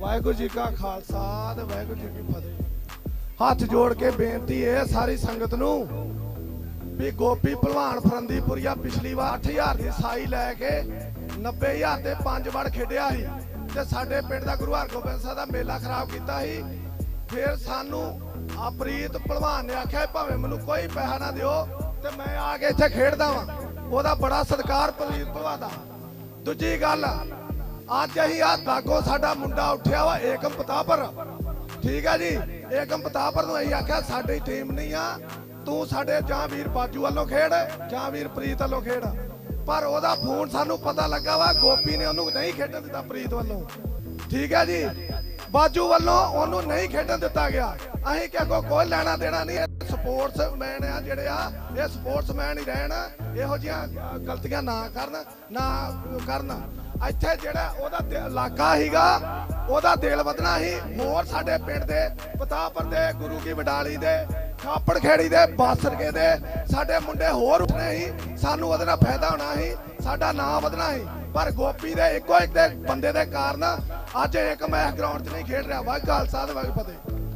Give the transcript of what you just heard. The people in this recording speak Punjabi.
ਵਾਹਿਗੁਰੂ ਜੀ ਕਾ ਖਾਲਸਾ ਤੇ ਵਾਹਿਗੁਰੂ ਜੀ ਕੀ ਫਤਿਹ। ਹੱਥ ਜੋੜ ਕੇ ਬੇਨਤੀ ਹੈ ਸਾਰੀ ਸੰਗਤ ਨੂੰ ਵੀ ਗੋਪੀ ਭਲਵਾਨ ਫਰੰਦੀਪੁਰੀਆ ਪਿਛਲੀ ਵਾਰ 8000 ਦੀ ਸਾਈ ਲੈ ਕੇ 90000 ਤੇ ਪੰਜ ਵੜ ਖੇਡਿਆ ਸੀ ਤੇ ਸਾਡੇ ਪਿੰਡ ਦਾ ਗੁਰੂ ਹਰਗੋਬਿੰਦ ਸਾਹਿਬ ਦਾ ਮੇਲਾ ਖਰਾਬ ਕੀਤਾ ਸੀ। ਫਿਰ ਸਾਨੂੰ ਆਪਰੀਤ ਭਲਵਾਨ ਨੇ ਆਖਿਆ ਭਾਵੇਂ ਮੈਨੂੰ ਕੋਈ ਪੈਸਾ ਨਾ ਦਿਓ ਤੇ ਮੈਂ ਆ ਕੇ ਇੱਥੇ ਖੇਡਦਾ ਵਾਂ। ਉਹਦਾ ਬੜਾ ਸਤਿਕਾਰ ਪ੍ਰੀਤ ਭਲਵਾਨ ਦਾ। ਦੂਜੀ ਗੱਲ, ਅੱਜ ਅਸੀਂ ਆ ਦਾਗੋ ਸਾਡਾ ਮੁੰਡਾ ਉੱਠਿਆ ਵਾ, ਏਕਮ ਪਤਾਪਰ ਠੀਕ ਹੈ ਜੀ? ਏਕਮ ਪਤਾਪਰ ਨੂੰ ਅਸੀਂ ਆਖਿਆ, ਸਾਡੀ ਟੀਮ ਨਹੀਂ ਆ। ਤੂੰ ਸਾਡੇ ਜਾਂ ਵੀਰ ਬਾਜੂ ਵੱਲੋਂ ਖੇਡ ਜਾਂ ਵੀਰ ਪ੍ਰੀਤ ਵੱਲੋਂ ਖੇਡ। ਪਰ ਉਹਦਾ ਫੋਨ ਸਾਨੂੰ ਪਤਾ ਲੱਗਾ ਵਾ, ਗੋਪੀ ਨੇ ਉਹਨੂੰ ਨਹੀਂ ਖੇਡਣ ਦਿੱਤਾ ਪ੍ਰੀਤ ਵੱਲੋਂ। ਠੀਕ ਹੈ ਜੀ? ਬਾਜੂ ਵੱਲੋਂ ਉਹਨੂੰ ਨਹੀਂ ਖੇਡਣ ਦਿੱਤਾ ਗਿਆ। ਅਸੀਂ ਕਿ ਅੱਗੋਂ ਕੋਈ ਲੈਣਾ ਦੇਣਾ ਨਹੀਂ ਸਪੋਰਟਸਮੈਨ ਆ ਜਿਹੜੇ ਆ, ਇਹ ਸਪੋਰਟਸਮੈਨ ਹੀ ਰਹਿਣ, ਇਹੋ ਜਿਹੀਆਂ ਗਲਤੀਆਂ ਨਾ ਕਰਨ ਨਾ ਕਰਨ। ਇੱਥੇ ਜਿਹੜਾ ਉਹਦਾ ਇਲਾਕਾ ਹੀਗਾ ਉਹਦਾ ਦਿਲ ਵਧਣਾ ਸੀ। ਹੋਰ ਸਾਡੇ ਪਿੰਡ ਦੇ ਪਤਾਪਰ ਦੇ, ਗੁਰੂ ਕੀ ਵਡਾਲੀ ਦੇ ਖਾਪੜ ਖੇੜੀ ਦੇ, ਬਾਸਰਕੇ ਦੇ। ਸਾਡੇ ਮੁੰਡੇ ਹੋਰ ਉੱਠਣੇ ਸੀ, ਸਾਨੂੰ ਉਹਦੇ ਨਾਲ ਫਾਇਦਾ ਹੋਣਾ ਸੀ, ਸਾਡਾ ਨਾਂ ਵਧਣਾ ਸੀ। ਪਰ ਗੋਪੀ ਦੇ ਇੱਕੋ ਇੱਕ ਦੇ ਬੰਦੇ ਦੇ ਕਾਰਨ ਅੱਜ ਇੱਕ ਮੈਚ ਗਰਾਊਂਡ 'ਚ ਨਹੀਂ ਖੇਡ ਰਿਹਾ। ਵਾ ਖਾਲਸਾ ਤੇ ਵਾਹਿਗੁਰੂ ਫਤਿਹ।